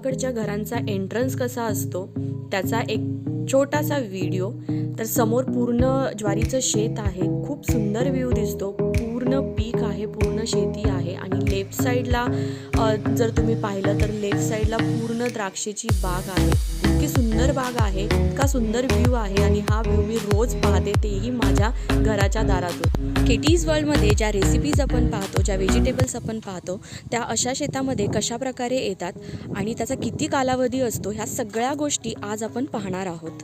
गावाकडच्या घरांचा एंट्रन्स कसा असतो त्याचा एक छोटासा व्हिडिओ तर समोर पूर्ण ज्वारीचं शेत आहे खूप सुंदर व्ह्यू दिसतो. पूर्ण पीक आहे पूर्ण शेती आहे. आणि लेफ्ट साईडला जर तुम्ही पाहिलं तर लेफ्ट साईडला पूर्ण द्राक्षेची बाग आहे. इतकी सुंदर बाग आहे इतका सुंदर व्ह्यू आहे आणि हा व्ह्यू मी रोज पाहते तेही माझ्या घराच्या दारातून. केटीज वर्ल्डमध्ये ज्या रेसिपीज आपण पाहतो ज्या व्हेजिटेबल्स आपण पाहतो त्या अशा शेतामध्ये कशा प्रकारे येतात आणि त्याचा किती कालावधी असतो ह्या सगळ्या गोष्टी आज आपण पाहणार आहोत.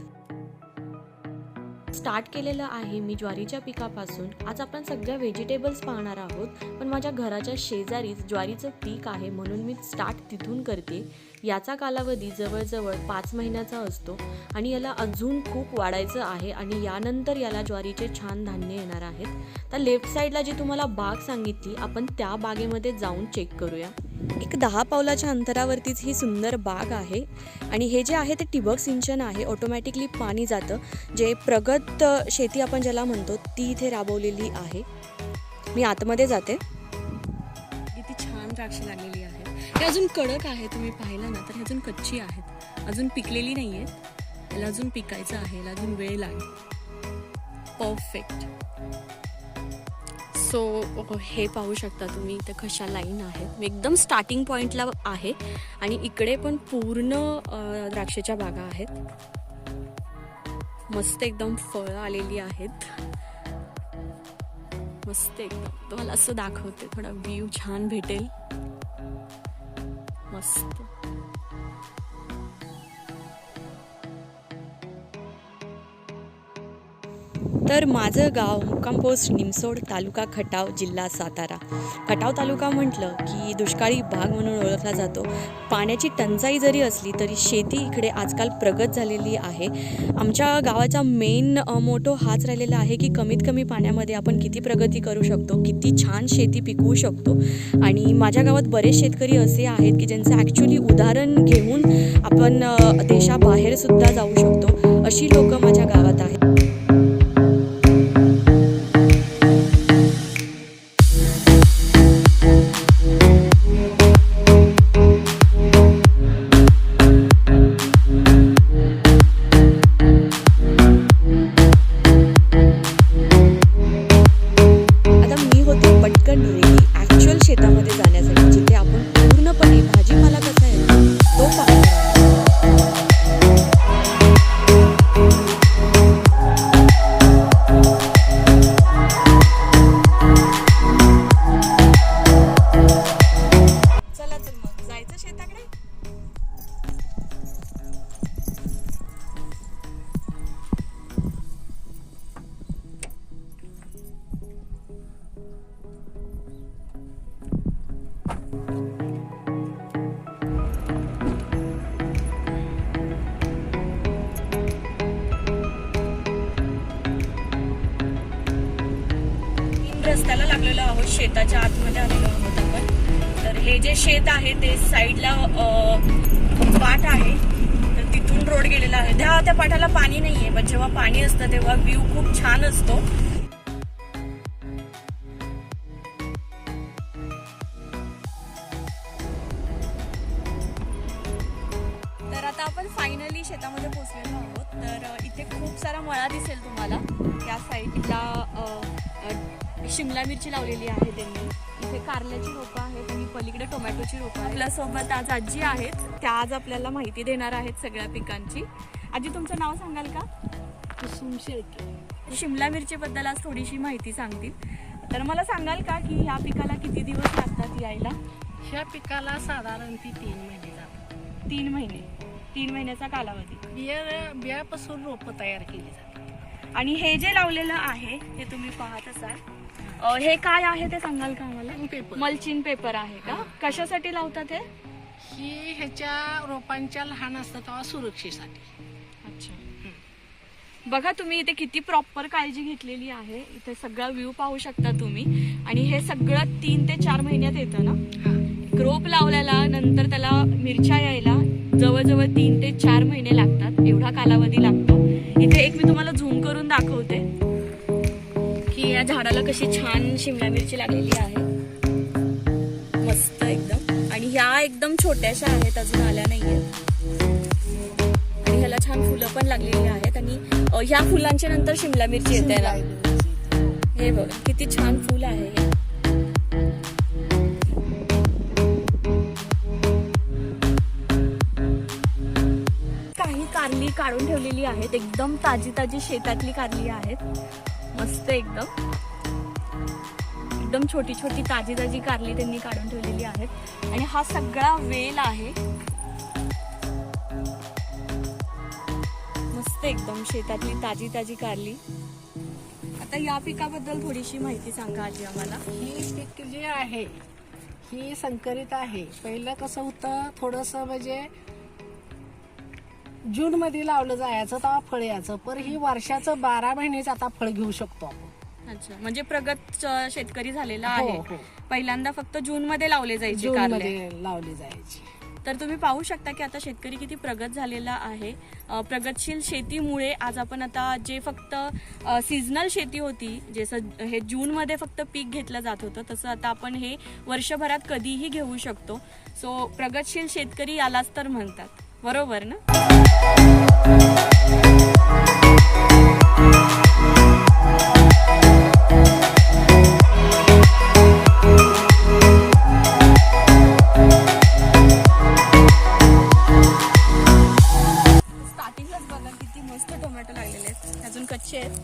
स्टार्ट केलेलं आहे मी ज्वारीच्या पिकापासून. आज आपण सगळ्या व्हेजिटेबल्स पाहणार आहोत. पण माझ्या घराच्या शेजारीच ज्वारीचं पीक आहे म्हणून मी स्टार्ट तिथून करते. याचा कालावधी जवळजवळ पाच महिन्याचा असतो आणि याला अजून खूप वाढायचं आहे आणि यानंतर याला ज्वारीचे छान धान्य येणार आहेत. तर लेफ्ट साईडला जी तुम्हाला बाग सांगितली आपण त्या बागेमध्ये जाऊन चेक करूया. एक दहा पावलाच्या अंतरावरतीच ही सुंदर बाग आहे. आणि हे जे आहे ते ठिबक सिंचन आहे. ऑटोमॅटिकली पाणी जातं. जे प्रगत शेती आपण ज्याला म्हणतो ती इथे राबवलेली आहे. मी आतमध्ये जाते. किती छान द्राक्ष लागलेली आहे हे अजून कडक आहे तुम्ही पाहिलं ना तर हे अजून कच्ची आहेत. अजून पिकलेली नाही आहेत याला अजून पिकायचं आहे याला अजून वेळ लागेल. परफेक्ट सो हे पाहू शकता तुम्ही इथे कशा लाईन आहेत. मी एकदम स्टार्टिंग पॉईंटला आहे आणि इकडे पण पूर्ण द्राक्षाच्या बागा आहेत. मस्त एकदम फळं आलेली आहेत. मस्त एकदम. तुम्हाला असं दाखवते थोडा व्ह्यू छान भेटेल. मस्त. तर माझं गाव मुक्काम पोस्ट निमसोड तालुका खटाव जिल्हा सातारा. खटाव तालुका म्हटलं की दुष्काळी भाग म्हणून ओळखला जातो. पाण्याची टंचाई जरी असली तरी शेती इकडे आजकाल प्रगत झालेली आहे. आमच्या गावाचा मेन मोटो हाच राहिलेला आहे की कमीत कमी पाण्यामध्ये आपण किती प्रगती करू शकतो किती छान शेती पिकवू शकतो. आणि माझ्या गावात बरेच शेतकरी असे आहेत की ज्यांचं ॲक्च्युली उदाहरण घेऊन आपण देशाबाहेरसुद्धा जाऊ शकतो अशी लोकं माझ्या गावात आहेत. रस्त्याला लागलेलो आहोत. शेताच्या आतमध्ये आलेलो आहोत आपण. तर हे जे शेत आहे ते साईडला पाठ आहे. तर तिथून रोड गेलेला आहे. त्या त्या पाठाला पाणी नाहीये पण जेव्हा पाणी असतं तेव्हा व्ह्यू खूप छान असतो. तर आता आपण फायनली शेतामध्ये पोहोचलेलो आहोत. तर इथे खूप सारा मळा दिसेल तुम्हाला. त्या साईडला शिमला मिरची लावलेली आहे त्यांनी. इथे कारल्याची रोपं आहेत आणि पलीकडे टोमॅटोची रोपं आपल्यासोबत आज आजी आहेत. त्या आज आपल्याला माहिती देणार आहेत सगळ्या पिकांची. आजी तुमचं नाव सांगाल का? शिमला मिरचीबद्दल आज थोडीशी माहिती सांगतील. तर मला सांगाल का की ह्या पिकाला किती दिवस लागतात यायला? ह्या पिकाला साधारण ती तीन महिने जातात. तीन महिने. तीन महिन्याचा कालावधी. बिया बियापासून रोपं तयार केली जातात. आणि हे जे लावलेलं आहे ते तुम्ही पाहत असाल. अ, हे काय आहे ते सांगाल का आम्हाला? पेपर मल्चिंग पेपर आहे का? कशासाठी लावतात हे? ही ह्याच्या रोपांच्या लहान असतात तेव्हा सुरक्षेसाठी. अच्छा. बघा तुम्ही इथे किती प्रॉपर काळजी घेतलेली आहे. इथे सगळा व्ह्यू पाहू शकता तुम्ही. आणि हे सगळं तीन ते चार महिन्यात येतं ना? हा. रोप लावल्याला नंतर त्याला मिरच्या यायला जवळजवळ तीन ते चार महिने लागतात. एवढा कालावधी लागतो. इथे एक मी तुम्हाला झूम करून दाखवते. की या झाडाला कशी छान शिमला मिरची लागलेली आहे. मस्त एकदम. आणि ह्या एकदम छोट्याशा आहेत अजून आल्या नाहीये आणि ह्याला छान फुलं पण लागलेली आहेत. आणि ह्या फुलांच्या नंतर शिमला मिरची येते हे बघ किती छान फुल आहे हे. काही कारली काढून ठेवलेली आहेत. एकदम ताजी ताजी शेतातली कारली आहेत. मस्त एकदम. एकदम छोटी छोटी ताजी ताजी कारली त्यांनी काढून ठेवलेली आहेत. आणि हा सगळा वेल आहे. मस्त एकदम शेतातली ताजी ताजी कारली. आता या पिकाबद्दल थोडीशी माहिती सांगा आजी आम्हाला. ही पीक जे आहे ही संकरित आहे. पहिलं कसं होतं थोडंसं म्हणजे जून मध्ये लावलं जायचं तेव्हा फळ यायचं. पण ही वर्षाचं बारा महिनेच आता फळ घेऊ शकतो आपण. अच्छा. म्हणजे प्रगत अ, शेतकरी झालेला हो, आहे. हो. पहिल्यांदा फक्त जून मध्ये लावले जायचे जून कारले. मध्ये लावली जायची. तर तुम्ही पाहू शकता की आता शेतकरी किती प्रगत झालेला आहे. अ, प्रगतशील शेतीमुळे आज आपण आता जे फक्त सिजनल शेती होती जे स- हे जूनमध्ये फक्त पीक घेतलं जात होतं तसं आता आपण हे वर्षभरात कधीही घेऊ शकतो. सो प्रगतशील शेतकरी यालाच तर म्हणतात. बरोबर ना? स्टार्टिंगलाच बघा किती मस्त टोमॅटो लागलेले आहेत. अजून कच्चे आहेत.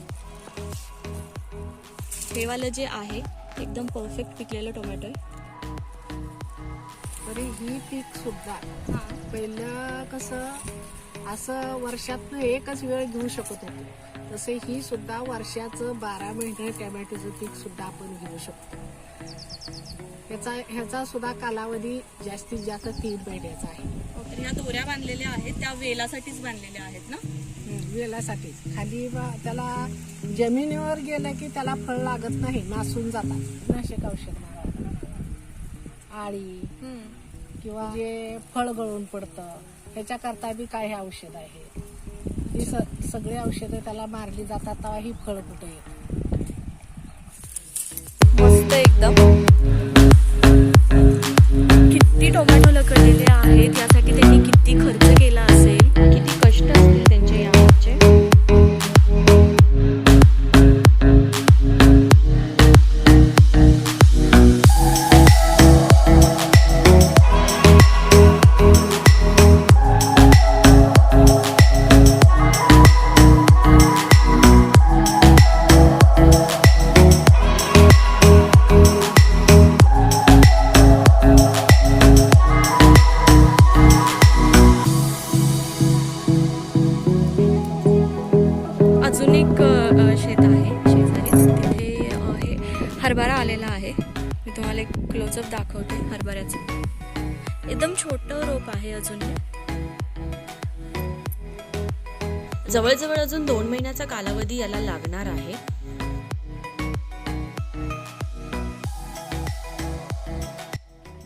हे वालं जे आहे एकदम परफेक्ट पिकलेलं टोमॅटो आहे. तरी ही पीक सुद्धा. हां. पहिलं कसं असं वर्षातनं एकच वेळ घेऊ शकत होतो. तसे ही सुद्धा वर्षाचं बारा महिने टॅमॅटोचं पीक सुद्धा आपण घेऊ शकतो. ह्याचा ह्याचा सुद्धा कालावधी जास्तीत जास्त तीन महिन्याचा आहे. ह्या दोऱ्या बांधलेल्या आहेत त्या वेलासाठीच बांधलेल्या आहेत ना? वेलासाठीच. खाली त्याला जमिनीवर गेलं की त्याला फळ लागत नाही नासून जातात. नाशक औषध आळी. किंवा जे फळ गळून पडतं ह्याच्याकरता बी काय हे औषध आहे? ही स- सगळी औषधं त्याला मारली जातात तेव्हा ही फळ कुठे येत? मस्त एकदम. किती टोमॅटो लकडलेले आहेत आहे अजून. जवळजवळ अजून दोन महिन्याचा कालावधी याला लागणार आहे.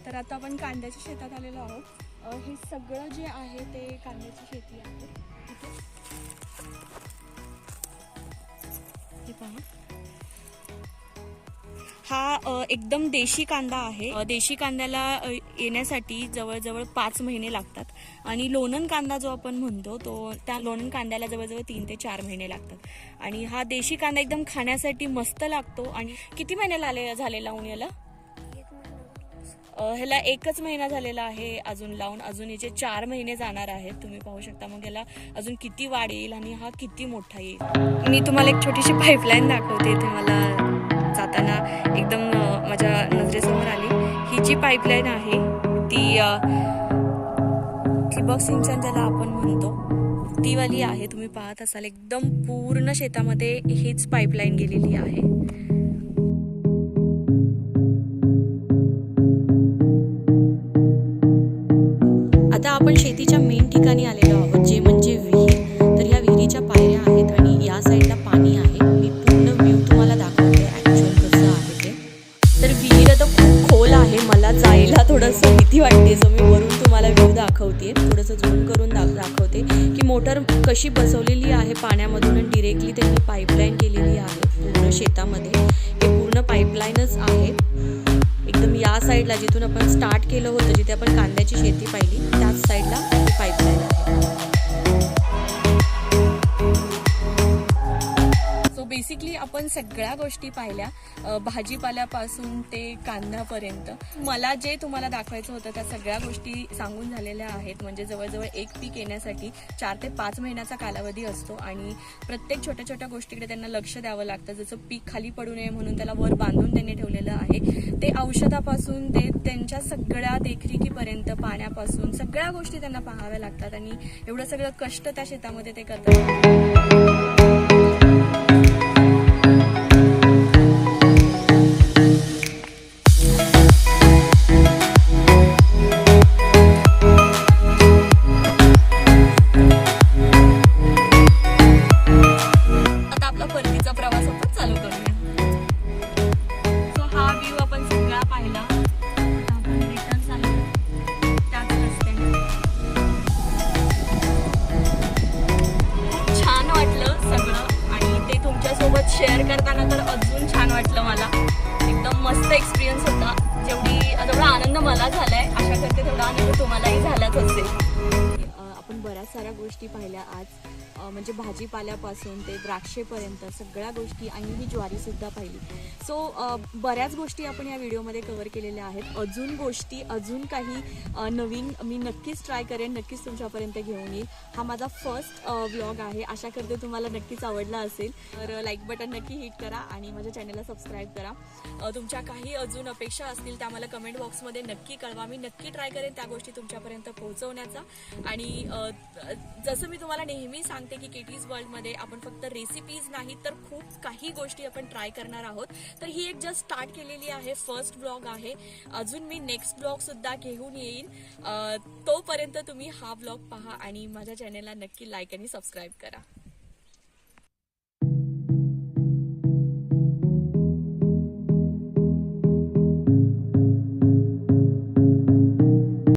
तर आता आपण कांद्याच्या शेतात आलेलो आहोत. हे सगळं जे आहे ते कांद्याची शेती आहे. ठीक हे पहा. हा एकदम देशी कांदा आहे. देशी कांद्याला येण्यासाठी जवळजवळ पाच महिने लागतात. आणि लोणन कांदा जो आपण म्हणतो तो त्या लोणन कांद्याला जवळजवळ तीन ते चार महिने लागतात. आणि हा देशी कांदा एकदम खाण्यासाठी मस्त लागतो. आणि किती महिने लाले झाले लावून याला? ह्याला एकच महिना झालेला आहे अजून लावून. अजून याचे चार महिने जाणार आहेत. तुम्ही पाहू शकता मग याला अजून किती वाढ येईल आणि हा किती मोठा येईल. मी तुम्हाला एक छोटीशी पाईपलाईन दाखवते. इथे मला माझ्या नजरेसमोर आली. ही जी पाईपलाईन आहे ती ठिबक सिंचन ज्याला आपण म्हणतो ती वाली आहे. तुम्ही पाहत असाल एकदम पूर्ण शेतामध्ये हीच पाईपलाईन गेलेली आहे. आता आपण शेतीच्या मेन ठिकाणी आलेलो कशी बसवलेली आहे पाण्यामधून डिरेक्टली त्यांनी पाईपलाईन केलेली आहे पूर्ण शेतामध्ये. हे पूर्ण पाईपलाईनच आहे. एकदम या साईडला जिथून आपण स्टार्ट केलं होतं जिथे आपण कांद्याची शेती पाहिली त्याच साईडला पाईपलाईन आहे. बेसिकली आपण सगळ्या गोष्टी पाहिल्या भाजीपाल्यापासून ते कांद्यापर्यंत. मला जे तुम्हाला दाखवायचं होतं त्या सगळ्या गोष्टी सांगून झालेल्या आहेत. म्हणजे जवळजवळ एक पीक येण्यासाठी चार ते पाच महिन्याचा कालावधी असतो आणि प्रत्येक छोट्या छोट्या गोष्टीकडे त्यांना लक्ष द्यावं लागतं. जसं पीक खाली पडू नये म्हणून त्याला वर बांधून त्यांनी ठेवलेलं आहे. ते औषधापासून ते त्यांच्या सगळ्या देखरेखीपर्यंत पाण्यापासून सगळ्या गोष्टी त्यांना पाहाव्या लागतात आणि एवढं सगळं कष्ट त्या शेतामध्ये ते करतात. शेअर करताना तर अजून छान वाटलं मला. एकदम मस्त एक्सपिरियन्स होता. जेवढी जेवढा आनंद मला झालाय आशा करते तेवढा आनंद तुम्हालाही झालाच असेल. साऱ्या गोष्टी पाहिल्या आज. म्हणजे भाजीपाल्यापासून ते द्राक्षेपर्यंत सगळ्या गोष्टी आणि ही ज्वारीसुद्धा पाहिली. सो बऱ्याच गोष्टी आपण या व्हिडिओमध्ये कव्हर केलेल्या आहेत. अजून गोष्टी अजून काही नवीन मी नक्कीच ट्राय करेन नक्कीच तुमच्यापर्यंत घेऊन येईल. हा माझा फर्स्ट व्लॉग आहे. आशा करते तुम्हाला नक्कीच आवडला असेल. तर लाईक बटन नक्की हिट करा आणि माझ्या चॅनलला सबस्क्राईब करा. तुमच्या काही अजून अपेक्षा असतील त्या मला कमेंट बॉक्समध्ये नक्की कळवा. मी नक्की ट्राय करेन त्या गोष्टी तुमच्यापर्यंत पोहोचवण्याचा. आणि जसं मी तुम्हाला नेहमी सांगते की केटीज वर्ल्डमध्ये आपण फक्त रेसिपीज नाही तर खूप काही गोष्टी आपण ट्राय करणार आहोत. तर ही एक जस्ट स्टार्ट केलेली आहे फर्स्ट ब्लॉग आहे. अजून मी नेक्स्ट ब्लॉग सुद्धा घेऊन येईन. तोपर्यंत तुम्ही हा ब्लॉग पहा आणि माझ्या चॅनेलला नक्की लाईक आणि सबस्क्राईब करा.